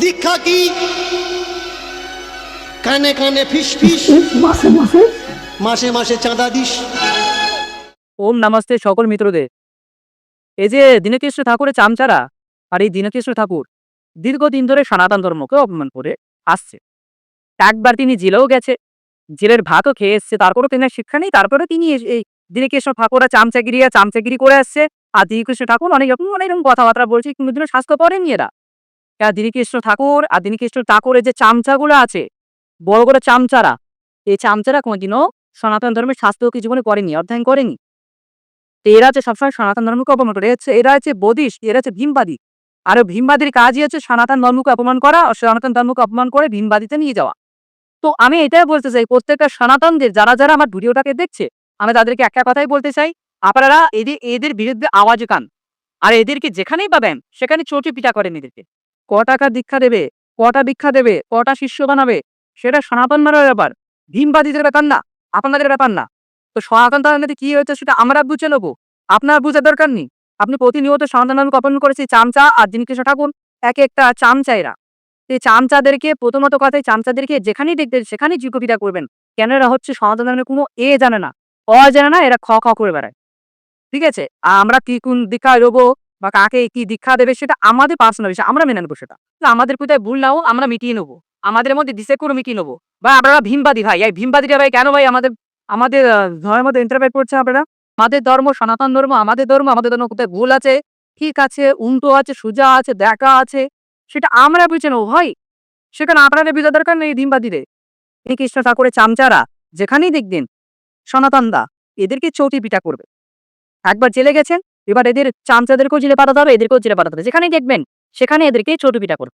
দীক্ষা কি? কানে কানে ফিস ফিস। মাসে মাসে? মাসে মাসে চাঁদা দিস। ওম নমস্তে সকল মিত্রদের। এই যে দীনকৃষ্ণ ঠাকুরের চামচারা আর এই দীনকৃষ্ণ ঠাকুর দীর্ঘদিন ধরে সনাতন ধর্মকে অপমান করে আসছে। একবার তিনি জেলেও গেছে জেলের ভাতও খেয়ে এসছে তারপরেও তিনি শিক্ষা নেই তারপরে তিনি এই- এই দীনকৃষ্ণ ঠাকুরা চামচাগিরি আর চামচাগিরি করে আসছে। আর দীনকৃষ্ণ ঠাকুর অনেক রকম অনেক রকম কথাবার্তা বলছে কিন্তু দিনের স্বাস্থ্য পড়েনি এরা। আর দীনকৃষ্ণ ঠাকুর আর দীনকৃষ্ণ ঠাকুরের যে চামচাগুলো আছে, বড় বড় চামচারা, এই চামচারা কোনোদিনও সনাতন ধর্মের স্বাস্থ্য কি জীবনে করেনি, অধ্যয়ন করেনি। তো এরা হচ্ছে সবসময় সনাতন ধর্মকে অপমান করে হচ্ছে এরা হচ্ছে বদিশ এরা হচ্ছে ভীমবাদী, আর ভীমবাদীর কাজই হচ্ছে সনাতন ধর্মকে অপমান করা আর সনাতন ধর্মকে অপমান করে ভীমবাদীতে নিয়ে যাওয়া। তো আমি এটাই বলতে চাই, প্রত্যেকটা সনাতনদের, যারা যারা আমার ভিডিওটাকে দেখছে, আমি তাদেরকে একটা কথাই বলতে চাই, আপনারা এদের এদের বিরুদ্ধে আওয়াজ কান আর এদেরকে যেখানেই পাবেন সেখানে চটি পিটা করেন এদেরকে। ক টাকা দীক্ষা দেবে? কটা দীক্ষা দেবে? কটা শিষ্য বানাবে? সেটা সনাতন ধর্মের ব্যাপার। ভীমবাদীদের ব্যাপার না, আপনাদের ব্যাপার না। তো সনাতন ধর্মের কি হয়েছে সেটা আমরা বুঝে নেব। আপনার বুঝার দরকার নেই। আপনি প্রতিনিয়ত সনাতন ধর্মকে করেছে চামচা আর দিনকৃষ্ণ ঠাকুর, এক একটা চামচাইরা। এই চামচাদেরকে প্রথমত কথায় চামচাদেরকে যেখানেই দেখবেন, সেখানেই জিকোপিটা করবেন। কেন এরা হচ্ছে সনাতন ধর্মের কোনো এ জানে না। অ জানে না, এরা খ খ করে বেড়ায়। ঠিক আছে? আমরা কি কোন দীক্ষা দেবো? বা কাকে কি দীক্ষা দেবে সেটা আমাদের পার্সোনাল বিষয়, আমরা মেনে নেব সেটা। আমাদের কোথায় ভুল নাও আমরা মিটিয়ে নেব। আমাদের মধ্যে দিশে করে মিটিয়ে নেব। বা আপনারা ভীমবাদী ভাই, এই ভীমবাদীরা ভাই কেন ভাই আমাদের আমাদের ধর্মের মধ্যে ইন্টারফেয়ার করছে আপনারা? আমাদের ধর্ম, সনাতন ধর্ম, আমাদের ধর্ম আমাদের ধর্ম কোথায় ভুল আছে? ঠিক আছে, উল্টো আছে, সোজা আছে, দেখা আছে, সেটা আমরা বুঝে নেব ভাই। সেখানে আপনাদের বুঝা দরকার নেই ভীমবাদীদের। কৃষ্ণ ঠাকুরের চামচারা, যেখানেই দেখবেন, সনাতন সনাতনদা এদেরকে চৌটি পিটা করবে। একবার জেলে গেছেন এবার এদের চামচাদেরকেও জেলে পাঠাতে হবে এদেরকেও জেলে পাঠাতে হবে যেখানেই দেখবেন, সেখানে এদেরকে চটুপিটা পিটা করবে